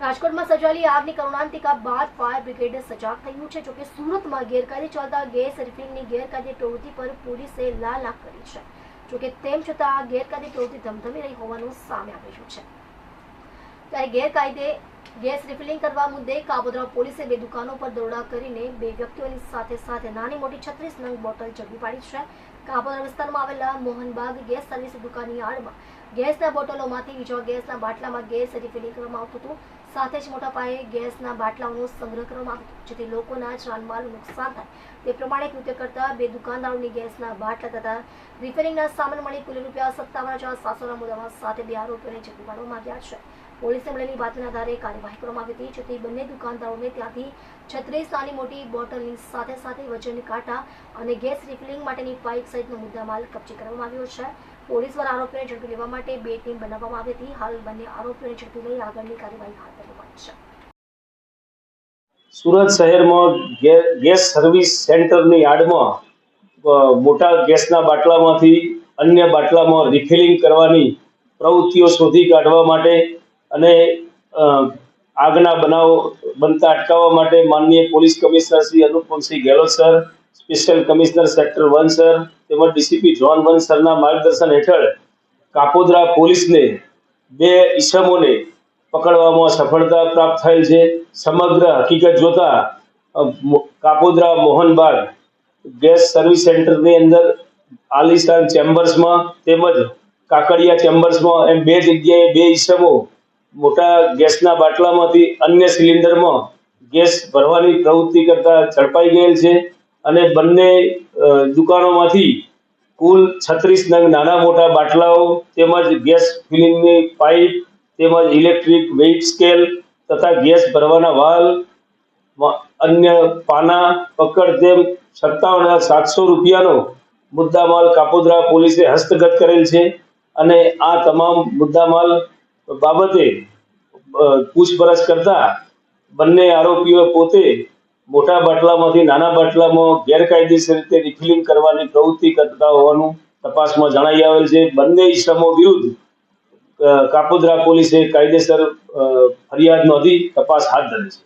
રાજકોટમાં સર્જાયેલી આગની કરુણાંતિકા બાદ ફાયર બ્રિગેડ સજાગ થયું છે, જોકે સુરતમાં ગેરકાયદે ચાલતા ગેસ રિફિલિંગની ગેરકાયદે પ્રવૃત્તિ પર પોલીસે લાલ આંખ કરી છે. જોકે તેમ છતાં ગેરકાયદે પ્રવૃત્તિ ધમધમી રહી હોવાનું સામે આવ્યું છે. ત્યારે ગેરકાયદે ગેસ રિફિલિંગ કરવા મુદ્દે કાબોદરા પોલીસે બે દુકાનો પર દરોડા કરીને બે વ્યક્તિઓની સાથે સાથે નાની મોટી છત્રીસ નંગ બોટલ ઝડપી પાડી છે. કાબોદરા વિસ્તારમાં આવેલા મોહનબાગ ગેસ સર્વિસ દુકાનની આડમાં ગેસના બોટલોમાંથી બીજા ગેસના બાટલામાં ગેસ રિફિલિંગ કરવામાં આવતું હતું. સાથે જ મોટા પાયે ગેસના બાટલાઓનો સંગ્રહ કરવામાં આવતો જેથી લોકોના જાનમાલ નુકસાન થાય. તે પ્રમાણે કૃત્ય કરતા બે દુકાનદારોની ગેસના બાટલા તથા રિફિલિંગના સામાન મળી કુલ રૂપિયા સત્તાવન હજાર સાતસોના મુદ્દામાં સાથે બે આરોપીઓને ઝડપી પાડવામાં આવ્યા છે. પોલીસે મળેલી બાતમીના આધારે કાર્યવાહી કરવામાં આવી હતી, જેથી બંને દુકાનદારોને ત્યાંથી છત્રીસ નાની મોટી બોટલની સાથે સાથે વજન કાંટા અને ગેસ રિફિલિંગ માટેની પાઇપ સહિતનો મુદ્દામાલ કબજે કરવામાં આવ્યો છે. પોલીસ દ્વારા આરોપીને ઝડપી લેવા માટે બે ટીમ બનાવવામાં આવી હતી. હાલ બંને આરોપીઓને ઝડપી લઈ આગળની કાર્યવાહી હાથ ધરવામાં છે. સુરત શહેરમાં ગેસ સર્વિસ સેન્ટરની આડમાં મોટા ગેસના બાટલામાંથી અન્ય બાટલામાં રિફિલિંગ કરવાની પ્રવૃત્તિઓ શોધી કાઢવા માટે અને આગના બનાવ બનતા અટકાવવા માટે માનનીય police commissioner Shri Anupamsinh Gehlot sir special commissioner sector one sir તેમજ ડીસીપી ઝોન વન સરના માર્ગદર્શન હેઠળ કાપોદ્રા પોલીસને બે ઈસમોને પકડવામાં સફળતા પ્રાપ્ત થયેલ છે. સમગ્ર હકીકત જોતા કાપોદ્રા મોહનબાગ ગેસ સર્વિસ સેન્ટરની અંદર આલિશાન ચેમ્બર્સમાં તેમજ કાકડિયા ચેમ્બર્સમાં એમ બે જગ્યાએ બે ઈસમો મોટા ગેસના બાટલામાંથી અન્ય સિલિન્ડરમાં ગેસ ભરવાની પ્રવૃત્તિ કરતા ઝડપાઈ ગયેલ છે. અને બંને દુકાનોમાંથી કુલ છત્રીસ નંગ નાના મોટા બાટલાઓ, તેમજ ગેસ ફિલિંગની પાઇપ, તેમજ ઇલેક્ટ્રિક વેઇટ સ્કેલ તથા ગેસ ભરવાના વાલ અન્ય પાના, પકડ તેમ સત્તાવન હજાર સાતસો રૂપિયાનો મુદ્દામાલ કાપોદ્રા પોલીસે હસ્તગત કરેલ છે અને આ તમામ મુદ્દામાલ બાબતે પૂછપરછ કરતા બંને આરોપીઓ પોતે મોટા બાટલામાંથી નાના બાટલામાં ગેરકાયદેસર રીતે રિફિલિંગ કરવાની પ્રવૃત્તિ કરતા હોવાનું તપાસમાં જણાઈ આવેલ છે. બંને ઇસમો વિરુદ્ધ કાપોદ્રા પોલીસે કાયદેસર ફરિયાદ નોંધી તપાસ હાથ ધરી છે.